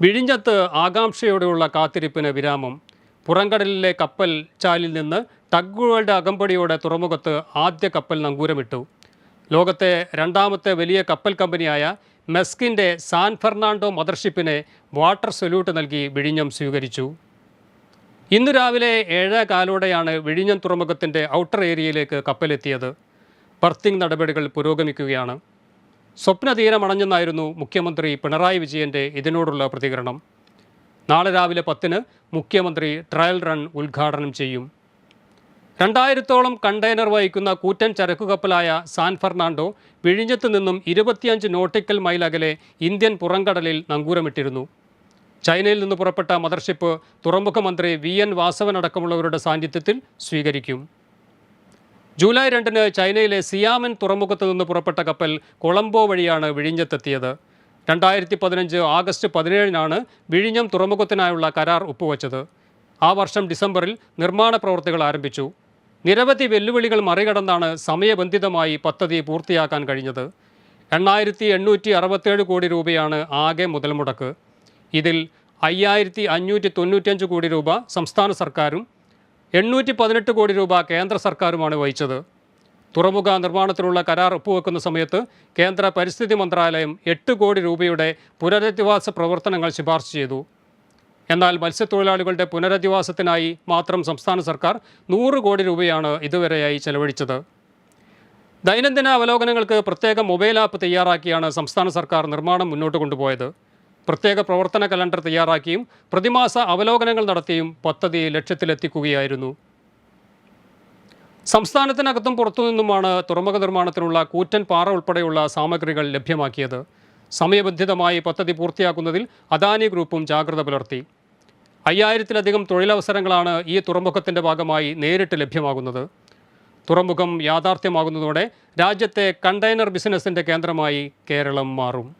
വിഴിഞ്ഞത്ത് ആകാംക്ഷയോടെയുള്ള കാത്തിരിപ്പിന് വിരാമം. പുറംകടലിലെ കപ്പൽ ചാലിൽ നിന്ന് ടഗ്ഗുകളുടെ അകമ്പടിയോടെ തുറമുഖത്ത് ആദ്യ കപ്പൽ നങ്കൂരമിട്ടു. ലോകത്തെ രണ്ടാമത്തെ വലിയ കപ്പൽ കമ്പനിയായ മെസ്കിന്റെ സാൻ ഫെർണാണ്ടോ മദർഷിപ്പിനെ വാട്ടർ സൊല്യൂട്ട് നൽകി വിഴിഞ്ഞം സ്വീകരിച്ചു. ഇന്ന് രാവിലെ ഏഴേ കാലോടെയാണ് വിഴിഞ്ഞം തുറമുഖത്തിന്റെ ഔട്ടർ ഏരിയയിലേക്ക് കപ്പലെത്തിയത്. ബർത്തിങ് നടപടികൾ പുരോഗമിക്കുകയാണ്. സ്വപ്നതീരമണഞ്ഞെന്നായിരുന്നു മുഖ്യമന്ത്രി പിണറായി വിജയന്റെ ഇതിനോടുള്ള പ്രതികരണം. നാളെ രാവിലെ പത്തിന് മുഖ്യമന്ത്രി ട്രയൽ റൺ ഉദ്ഘാടനം ചെയ്യും. രണ്ടായിരത്തോളം കണ്ടെയ്നർ വഹിക്കുന്ന കൂറ്റൻ ചരക്കു കപ്പലായ സാൻ ഫെർണാണ്ടോ വിഴിഞ്ഞത്ത് നിന്നും ഇരുപത്തിയഞ്ച് നോട്ടിക്കൽ മൈൽ അകലെ ഇന്ത്യൻ പുറംകടലിൽ നങ്കൂരമിട്ടിരുന്നു. ചൈനയിൽ നിന്ന് പുറപ്പെട്ട മദർഷിപ്പ് തുറമുഖ മന്ത്രി വി എൻ വാസവൻ അടക്കമുള്ളവരുടെ സാന്നിധ്യത്തിൽ സ്വീകരിക്കും. ജൂലൈ രണ്ടിന് ചൈനയിലെ സിയാമൻ തുറമുഖത്ത് നിന്ന് പുറപ്പെട്ട കപ്പൽ കൊളംബോ വഴിയാണ് വിഴിഞ്ഞത്തെത്തിയത്. രണ്ടായിരത്തി പതിനഞ്ച് ആഗസ്റ്റ് പതിനേഴിനാണ് വിഴിഞ്ഞം തുറമുഖത്തിനായുള്ള കരാർ ഒപ്പുവച്ചത്. ആ വർഷം ഡിസംബറിൽ നിർമ്മാണ പ്രവൃത്തികൾ ആരംഭിച്ചു. നിരവധി വെല്ലുവിളികൾ മറികടന്നാണ് സമയബന്ധിതമായി പദ്ധതി പൂർത്തിയാക്കാൻ കഴിഞ്ഞത്. എണ്ണായിരത്തി എണ്ണൂറ്റി അറുപത്തേഴ് കോടി രൂപയാണ് ആകെ മുതൽ മുടക്ക് ഇതിൽ അയ്യായിരത്തി അഞ്ഞൂറ്റി തൊണ്ണൂറ്റഞ്ച് കോടി രൂപ സംസ്ഥാന സർക്കാരും എണ്ണൂറ്റി പതിനെട്ട് കോടി രൂപ കേന്ദ്ര സർക്കാരുമാണ് വഹിച്ചത്. തുറമുഖ നിർമ്മാണത്തിനുള്ള കരാർ ഒപ്പുവെക്കുന്ന സമയത്ത് കേന്ദ്ര പരിസ്ഥിതി മന്ത്രാലയം എട്ട് കോടി രൂപയുടെ പുനരധിവാസ പ്രവർത്തനങ്ങൾ ശുപാർശ ചെയ്തു. എന്നാൽ മത്സ്യത്തൊഴിലാളികളുടെ പുനരധിവാസത്തിനായി മാത്രം സംസ്ഥാന സർക്കാർ നൂറ് കോടി രൂപയാണ് ഇതുവരെയായി ചെലവഴിച്ചത്. ദൈനംദിന അവലോകനങ്ങൾക്ക് പ്രത്യേക മൊബൈൽ ആപ്പ് തയ്യാറാക്കിയാണ് സംസ്ഥാന സർക്കാർ നിർമ്മാണം മുന്നോട്ട് കൊണ്ടുപോയത്. പ്രത്യേക പ്രവർത്തന കലണ്ടർ തയ്യാറാക്കിയും പ്രതിമാസ അവലോകനങ്ങൾ നടത്തിയും പദ്ധതി ലക്ഷ്യത്തിലെത്തിക്കുകയായിരുന്നു. സംസ്ഥാനത്തിനകത്തും പുറത്തുനിന്നുമാണ് തുറമുഖ നിർമ്മാണത്തിനുള്ള കൂറ്റൻ പാറ ഉൾപ്പെടെയുള്ള സാമഗ്രികൾ ലഭ്യമാക്കിയത്. സമയബന്ധിതമായി പദ്ധതി പൂർത്തിയാക്കുന്നതിൽ അദാനി ഗ്രൂപ്പും ജാഗ്രത പുലർത്തി. അയ്യായിരത്തിലധികം തൊഴിലവസരങ്ങളാണ് ഈ തുറമുഖത്തിന്റെ ഭാഗമായി നേരിട്ട് ലഭ്യമാകുന്നത്. തുറമുഖം യാഥാർത്ഥ്യമാകുന്നതോടെ രാജ്യത്തെ കണ്ടെയ്നർ ബിസിനസിന്റെ കേന്ദ്രമായി കേരളം മാറും.